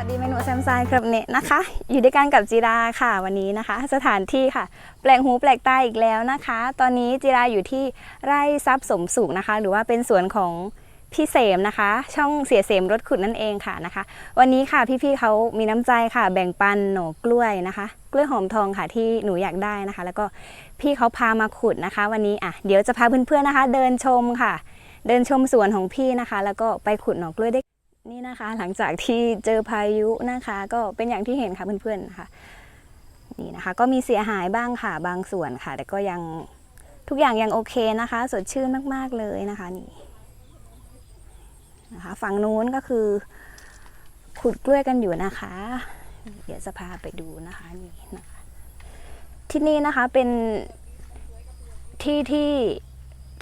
วัสดีเมนูแซมซายครับเนะนะคะ อยู่ด้วยกันกับจีราค่ะวันนี้นะคะ สถานที่ค่ะ แปลกหูแปลกตาอีกแล้วนะคะ ตอนนี้จีราอยู่ที่ไร่ทรัพย์สมสุขนะคะ หรือว่าเป็นสวนของพี่เสมนะคะ ช่องเสียเสมรถขุดนั่นเองค่ะนะคะ วันนี้ค่ะพี่ๆเขามีน้ำใจค่ะ แบ่งปันหน่อกล้วยนะคะ กล้วยหอมทองค่ะที่หนูอยากได้นะคะ แล้วก็พี่เขาพามาขุดนะคะ วันนี้อะเดี๋ยวจะพาเพื่อนๆนะคะ เดินชมค่ะ เดินชมสวนของพี่นะคะ แล้วก็ไปขุดหน่อกล้วยได้ นี่นะคะ หลังจากที่เจอพายุนะคะ ก็เป็นอย่างที่เห็นค่ะเพื่อนๆนะคะนี่นะคะ ก็มีเสียหายบ้างค่ะบางส่วนค่ะ แต่ก็ยังทุกอย่างยังโอเคนะคะ สดชื่นมากๆเลยนะคะนี่นะคะ ฝั่งนู้นก็คือ ขุดกล้วยกันอยู่นะคะ เดี๋ยวจะพาไปดูนะคะนี่นะคะที่นี่นะคะเป็นที่ที่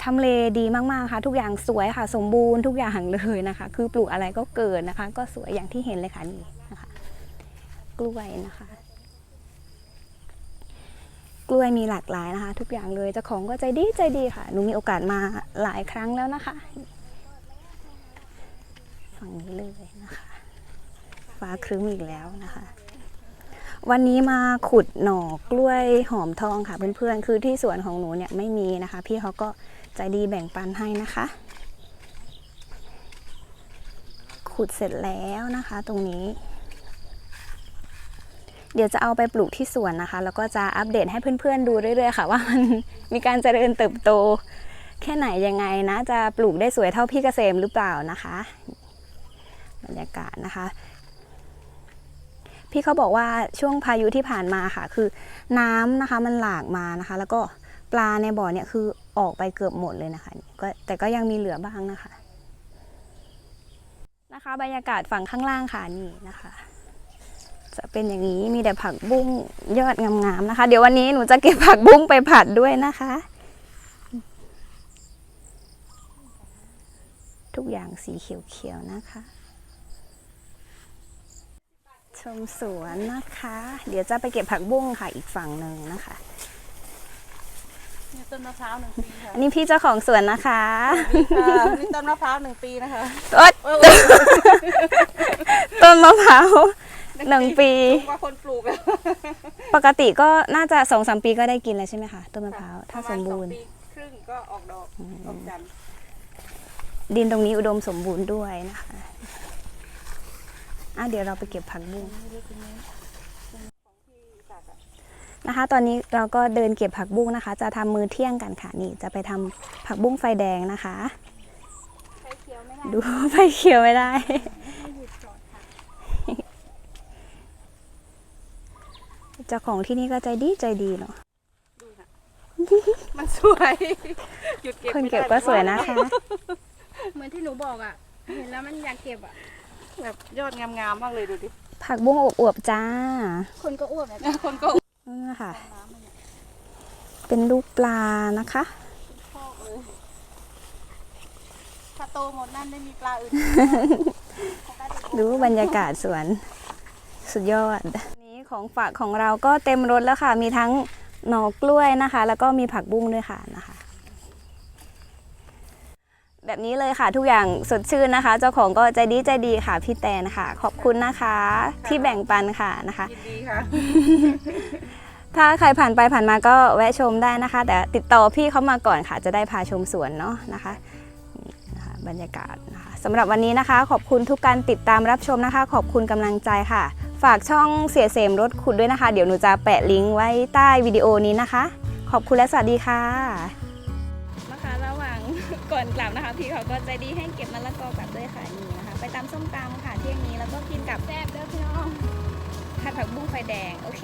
ทำเลดีมากๆค่ะ ทุกอย่างสวยค่ะ สมบูรณ์ทุกอย่างเลยนะคะ คือปลูกอะไรก็เกิดนะคะ ก็สวยอย่างที่เห็นเลยค่ะนี่นะคะ กล้วยนะคะ กล้วยมีหลากหลายนะคะ ทุกอย่างเลยเจ้าของก็ใจดีใจดีค่ะหนูมีโอกาสมาหลายครั้งแล้วนะคะฝั่งนี้เลยนะคะฟ้าครึ้มอีกแล้วนะคะ วันนี้มาขุดหน่อกล้วยหอมทองค่ะเพื่อนๆ คือที่สวนของหนูเนี่ยไม่มีนะคะ พี่เขาก็ ใจดีแบ่งปันให้นะคะ ขุดเสร็จแล้วนะคะตรงนี้ เดี๋ยวจะเอาไปปลูกที่สวนนะคะ แล้วก็จะอัปเดตให้เพื่อนๆดูเรื่อยๆค่ะ ว่ามันมีการเจริญเติบโต แค่ไหนยังไงนะ จะปลูกได้สวยเท่าพี่เกษมหรือเปล่านะคะบรรยากาศนะคะ พี่เขาบอกว่าช่วงพายุที่ผ่านมาค่ะ คือน้ำนะคะมันหลากมานะคะ แล้วก็ปลาในบ่อเนี่ยคือ ออกไปเกือบหมดเลยนะคะก็แต่ก็ยังมีเหลือบ้างนะคะ นะคะบรรยากาศฝั่งข้างล่างค่ะนี่นะคะ จะเป็นอย่างนี้มีแต่ผักบุ้งยอดงามๆนะคะ เดี๋ยววันนี้หนูจะเก็บผักบุ้งไปผัดด้วยนะคะ ทุกอย่างสีเขียวๆนะคะชมสวนนะคะ เดี๋ยวจะไปเก็บผักบุ้งค่ะอีกฝั่งหนึ่งนะคะ นี่ต้นมะพร้าวหนึ่งปีค่ะอันนี้พี่เจ้าของสวนนะคะค่ะนี่ต้นมะพร้าวหนึ่งปีนะคะต้นเออต้นมะพร้าวหนึ่งปี สูงกว่าคนปลูกแล้วปกติก็น่าจะสองสามปีก็ได้กินแล้วใช่ไหมคะต้นมะพร้าวถ้าสมบูรณ์ปะาณสองปีครึ่งก็ออกดอกออกจันทร์ดินตรงนี้อุดมสมบูรณ์ด้วยนะคะอะเดี๋ยวเราไปเก็บผักบุ้ง นะคะ ตอนนี้เราก็เดินเก็บผักบุ้งนะคะ จะทำมือเที่ยงกันค่ะนี่จะไปทำผักบุ้งไฟแดงนะคะไฟเขียวไม่ได้ดูไฟเขียวไม่ได้เจ้าของที่นี่ก็ใจดีใจดีเนาะมันสวยหยุดเก็บคนไม่ได้เก็บก็สวยนะคะ เหมือนที่หนูบอกอะ เห็นแล้วมันอยากเก็บอะแบบยอดงามๆมากเลยดูดิ ผักบุ้งอวบๆจ้า คนก็อ้วกแบบคนก็ นี่นค่ะเป็นลูกปลานะคะชอบเลยถ้าโตหมดนั่นได้มีปลาอื่นดูบรรยากาศสวนสุดยอด นี้ของฝากของเราก็เต็มรถแล้วค่ะ มีทั้งหน่อกล้วยนะคะ แล้วก็มีผักบุ้งด้วยค่ะนะคะ แบบนี้เลยค่ะทุกอย่างสดชื่นนะคะ เจ้าของก็ใจดีใจดีค่ะพี่แตนค่ะ ขอบคุณนะคะ ที่แบ่งปันค่ะนะคะยินดีค่ะ ถ้าใครผ่านไปผ่านมาก็แวะชมได้นะคะ แต่ติดต่อพี่เขามาก่อนค่ะ จะได้พาชมสวนเนาะนะคะนะคะ บรรยากาศนะคะสำหรับวันนี้นะคะ ขอบคุณทุกการติดตามรับชมนะคะ ขอบคุณกำลังใจค่ะ ฝากช่องเสียเสมรถขุดด้วยนะคะ เดี๋ยวหนูจะแปะลิงก์ไว้ใต้วิดีโอนี้นะคะ ขอบคุณและสวัสดีค่ะนะคะระหว่างก่อนกลับนะคะ พี่เขาก็ใจดีให้เก็บมะละกอกลับด้วยค่ะนี่นะคะ ไปตำส้มตำค่ะเที่ยงนี้แล้วก็กินกับแซ่บเด้อพี่น้องผัดผักบุ้งไฟแดงโอเค